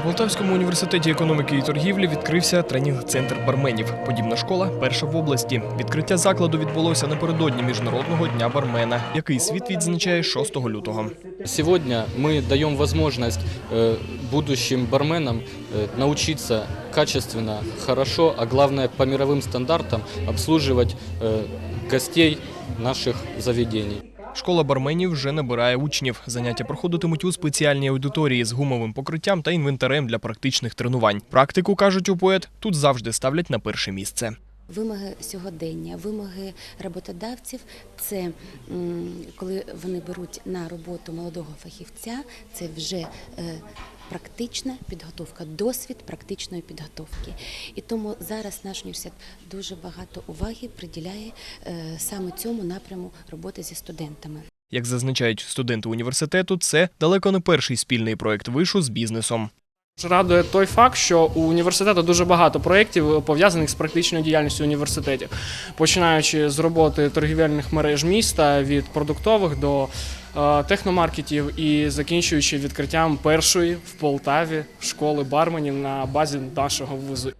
У Полтавському університеті економіки і торгівлі відкрився тренінг-центр барменів. Подібна школа перша в області. Відкриття закладу відбулося напередодні міжнародного дня бармена, який світ відзначає 6 лютого. Сегодня мы даем возможность э, будущим барменам э, научиться качественно, хорошо, а главное по мировым стандартам обслуживать э, гостей наших заведений. Школа барменів вже набирає учнів. Заняття проходитимуть у спеціальній аудиторії з гумовим покриттям та інвентарем для практичних тренувань. Практику кажуть у поет тут завжди ставлять на перше місце. Вимоги сьогодення, вимоги роботодавців це коли вони беруть на роботу молодого фахівця, це вже е, практична підготовка, досвід практичної підготовки. І тому зараз наш університет дуже багато уваги приділяє е, саме цьому напряму роботи зі студентами. Як зазначають студенти університету, це далеко не перший спільний проект вишу з бізнесом. Радує той факт, що у університету дуже багато проєктів пов'язаних з практичною діяльністю університетів, починаючи з роботи торгівельних мереж міста від продуктових до е, техномаркетів і закінчуючи відкриттям першої в Полтаві школи барменів на базі нашого вузу.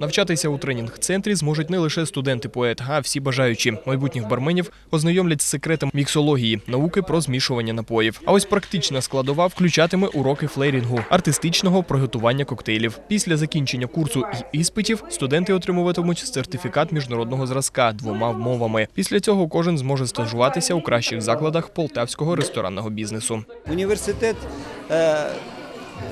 Навчатися у тренінг-центрі зможуть не лише студенти поет, а всі бажаючі. Майбутніх барменів ознайомлять з секретом міксології, науки про змішування напоїв. А ось практична складова включатиме уроки флейрінгу, артистичного приготування коктейлів. Після закінчення курсу і іспитів студенти отримуватимуть сертифікат міжнародного зразка двома мовами. Після цього кожен зможе стажуватися у кращих закладах полтавського ресторанного бізнесу. Університет е,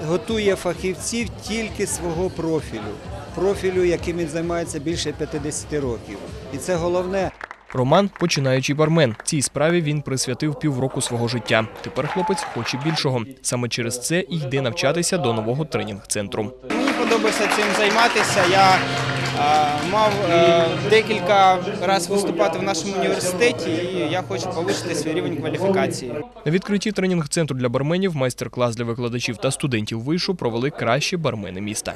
готує фахівців тільки свого профілю, профілю, яким він займається більше 50 років. І це головне. Роман починаючий бармен. Цій справі він присвятив півроку свого життя. Тепер хлопець хоче більшого. Саме через це і йде навчатися до нового тренінг-центру. Мені подобається цим займатися. Я е, мав е, декілька разів виступати в нашому університеті, і я хочу повищити свій рівень кваліфікації. На відкритті тренінг-центру для барменів майстер-клас для викладачів та студентів вишу провели кращі бармени міста.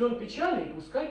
Если печали, и пускай